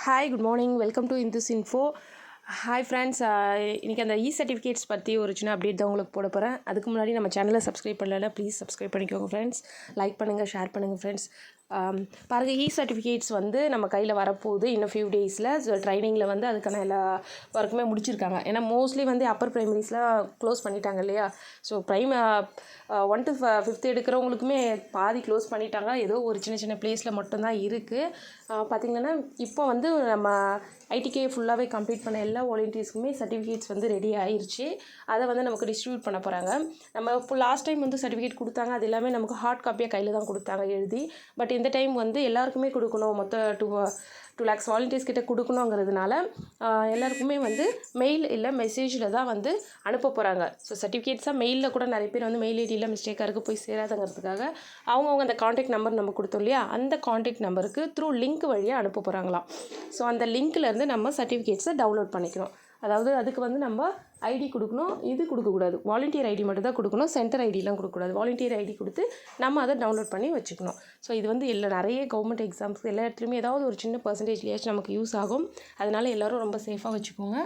Hi good morning welcome to Indus info hi friends இன்றைக்கி அந்த இ certificates பற்றி ஒரு சின்ன அப்டேட் தான் உங்களுக்கு போட போகிறேன் அதுக்கு முன்னாடி நம்ம சேனலை சப்ஸ்கிரைப் பண்ணல ப்ளீஸ் சப்ஸ்கிரைப் பண்ணிக்கோங்க ஃப்ரெண்ட்ஸ் லைக் பண்ணுங்கள் ஷேர் பண்ணுங்கள் ஃப்ரெண்ட்ஸ் பாருங்கள் இ சர்டிஃபிகேட்ஸ் வந்து நம்ம கையில் வரப்போகுது இன்னும் ஃபியூ டேஸில் ஸோ ட்ரைனிங்கில் வந்து அதுக்கான எல்லா ஒர்க்குமே முடிச்சிருக்காங்க. ஏன்னா மோஸ்ட்லி வந்து அப்பர் ப்ரைமரிஸ்லாம் க்ளோஸ் பண்ணிட்டாங்க இல்லையா? So prime one to fifth எடுக்கிறவங்களுக்குமே பாதி க்ளோஸ் பண்ணிட்டாங்க. ஏதோ ஒரு சின்ன சின்ன பிளேஸில் மட்டும்தான் இருக்குது பார்த்திங்கன்னா இப்போ வந்து நம்ம ஐடிகே ஃபுல்லாகவே கம்ப்ளீட் பண்ண எல்லா வாலண்டியர்ஸ்க்குமே சர்டிஃபிகேட்ஸ் வந்து ரெடி ஆயிடுச்சு அதை வந்து நமக்கு டிஸ்ட்ரிபியூட் பண்ண போகிறாங்க நம்ம இப்போ லாஸ்ட் டைம் வந்து சர்டிஃபிகேட் கொடுத்தாங்க. அது எல்லாமே நமக்கு ஹார்ட் காப்பியாக கையில் தான் கொடுத்தாங்க எழுதி. பட் இந்த டைம் வந்து எல்லாருக்குமே கொடுக்கணும். மொத்த டூ டூ லேக்ஸ் வாலண்டியர்ஸ் கிட்ட கொடுக்கணுங்கிறதுனால எல்லாருக்குமே வந்து மெயில் இல்லை மெசேஜில் தான் வந்து அனுப்ப போகிறாங்க ஸோ சர்டிஃபிகேட்ஸாக மெயிலில் கூட நிறைய பேர் வந்து மெயில் ஐடியில் மிஸ்டேக்காக இருக்குது போய் சேராதங்கிறதுக்காக அவங்கவுங்க அந்த காண்டாக்ட் நம்பர் நம்ம கொடுத்தோம் இல்லையா? அந்த காண்டாக்ட் நம்பருக்கு த்ரூ லிங்க் வழியாக அனுப்ப போகிறாங்களாம் ஸோ அந்த லிங்க்லேருந்து நம்ம சர்டிஃபிகேட்ஸை டவுன்லோட் பண்ணிக்கணும். அதாவது அதுக்கு வந்து நம்ம ஐடி கொடுக்கணும். இது கொடுக்கக்கூடாது. வாலண்டியர் ஐடி மட்டும் தான் கொடுக்கணும். சென்டர் ஐடிலாம் கொடுக்கக்கூடாது. வாலண்டியர் ஐடி கொடுத்து நம்ம அதை டவுன்லோட் பண்ணி வச்சுக்கணும். ஸோ இது வந்து இல்லை. நிறைய கவர்மெண்ட் எக்ஸாம்ஸ் எல்லா இடத்துலையுமே ஏதாவது ஒரு சின்ன பர்சன்டேஜ்லேயாச்சும் நமக்கு யூஸ் ஆகும். அதனால் எல்லோரும் ரொம்ப சேஃபாக வச்சுக்கோங்க.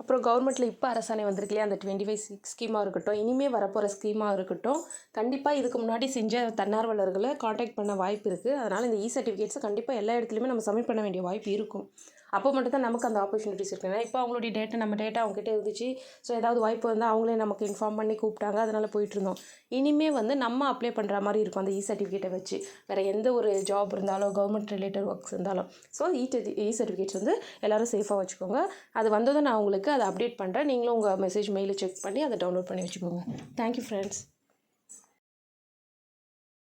அப்புறம் கவர்மெண்ட்டில் இப்போ அரசாணை வந்திருக்கு இல்லையா? அந்த டுவெண்ட்டி ஃபைவ் சிக்ஸ் ஸ்கீமாக இருக்கட்டும். இனிமேல் வரப்போகிற ஸ்கீமாக இருக்கட்டும். கண்டிப்பாக இதுக்கு முன்னாடி செஞ்ச தன்னார்வலர்களை காண்டாக்ட் பண்ண வாய்ப்பு இருக்குது அதனால் இந்த இ சர்டிஃபிகேட்ஸை கண்டிப்பாக எல்லா இடத்துலையுமே நம்ம சப்மிட் பண்ண வேண்டிய வாய்ப்பு இருக்கும். அப்போ மட்டும் தான் நமக்கு அந்த ஆப்பர்ச்சுனிட்டிஸ் இருக்குன்னா இப்போ அவங்களுடைய டேட்டா நம்ம டேட்டா அவங்ககிட்ட இருந்துச்சு. ஸோ ஏதாவது வாய்ப்பு வந்தால் அவங்களே நமக்கு இன்ஃபார்ம் பண்ணி கூப்பிட்டாங்க. அதனால் போயிட்டுருந்தோம் இனிமேல் வந்து நம்ம அப்ளை பண்ணுற மாதிரி இருக்கும். அந்த இ சர்டிஃபிகேட்டை வச்சு. வேறு எந்த ஒரு ஜாப் இருந்தாலும் கவர்மெண்ட் ரிலேட்டட் ஒர்க்ஸ் இருந்தாலும். ஸோ இ இ சர்டிஃபிகேட்ஸ் வந்து எல்லோரும் சேஃபாக வச்சுக்கோங்க. அது வந்ததும் நான் உங்களுக்கு அதை அப்டேட் பண்ணுறேன் நீங்களும் உங்கள் மெசேஜ் மெயிலில் செக் பண்ணி அதை டவுன்லோட் பண்ணி வச்சுக்கோங்க. Thank you friends